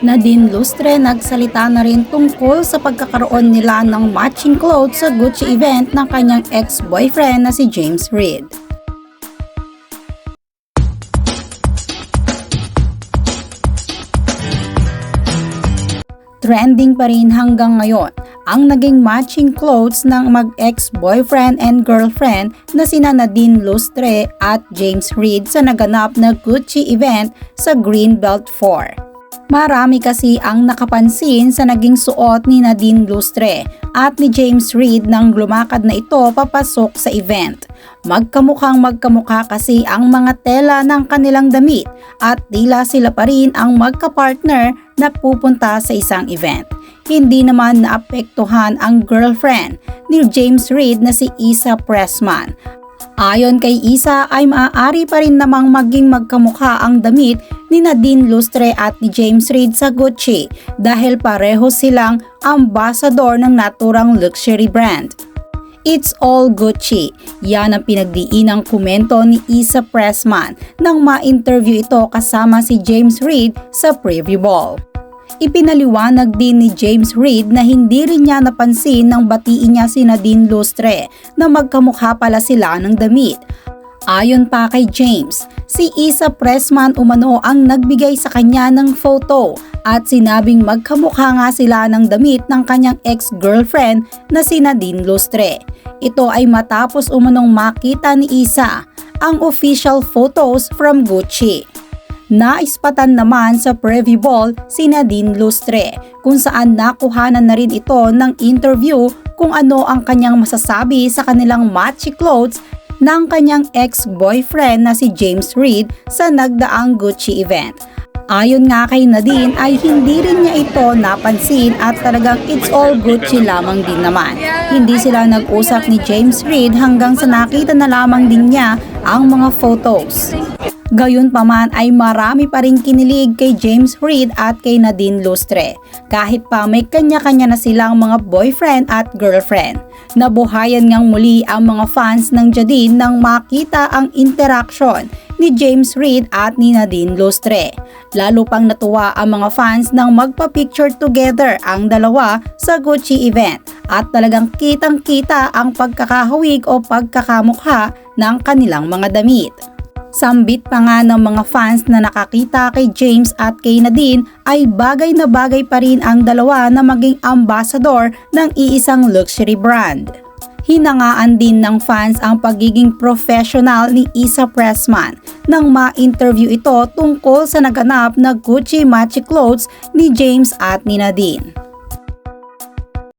Nadine Lustre nagsalita na rin tungkol sa pagkakaroon nila ng matching clothes sa Gucci event ng kanyang ex-boyfriend na si James Reid. Trending pa rin hanggang ngayon ang naging matching clothes ng mag-ex-boyfriend and girlfriend na sina Nadine Lustre at James Reid sa naganap na Gucci event sa Greenbelt 4. Marami kasi ang nakapansin sa naging suot ni Nadine Lustre at ni James Reid nang lumakad na ito papasok sa event. Magkamukhang magkamukha kasi ang mga tela ng kanilang damit at tila sila pa rin ang magka-partner na pupunta sa isang event. Hindi naman naapektuhan ang girlfriend ni James Reid na si Isa Pressman Ayon kay Isa ay maaari pa rin namang maging magkamukha ang damit ni Nadine Lustre at ni James Reid sa Gucci dahil pareho silang ambassador ng naturang luxury brand. It's all Gucci. Yan ang pinagdiinang komento ni Isa Pressman nang ma-interview ito kasama si James Reid sa preview ball. Ipinaliwanag din ni James Reid na hindi rin niya napansin nang batiin niya si Nadine Lustre na magkamukha pala sila ng damit. Ayon pa kay James, si Isa Pressman umano ang nagbigay sa kanya ng photo at sinabing magkamukha nga sila ng damit ng kanyang ex-girlfriend na si Nadine Lustre. Ito ay matapos umanong makita ni Isa ang official photos from Gucci. Naispatan naman sa preview ball si Nadine Lustre kung saan nakuhanan na rin ito ng interview kung ano ang kanyang masasabi sa kanilang matchy clothes ng kanyang ex-boyfriend na si James Reid sa nagdaang Gucci event. Ayon nga kay Nadine ay hindi rin niya ito napansin at talagang it's all Gucci lamang din naman. Hindi sila nag-usap ni James Reid hanggang sa nakita na lamang din niya ang mga photos. Gayunpaman ay marami pa rin kinilig kay James Reid at kay Nadine Lustre kahit pa may kanya-kanya na silang mga boyfriend at girlfriend. Nabuhayan ngang muli ang mga fans ng Jadine nang makita ang interaction ni James Reid at ni Nadine Lustre. Lalo pang natuwa ang mga fans nang magpa-picture together ang dalawa sa Gucci event at talagang kitang-kita ang pagkakahawig o pagkakamukha ng kanilang mga damit. Sambit pa nga ng mga fans na nakakita kay James at kay Nadine ay bagay na bagay pa rin ang dalawa na maging ambassador ng iisang luxury brand. Hinangaan din ng fans ang pagiging professional ni Isa Pressman nang ma-interview ito tungkol sa naganap na Gucci matchy clothes ni James at ni Nadine.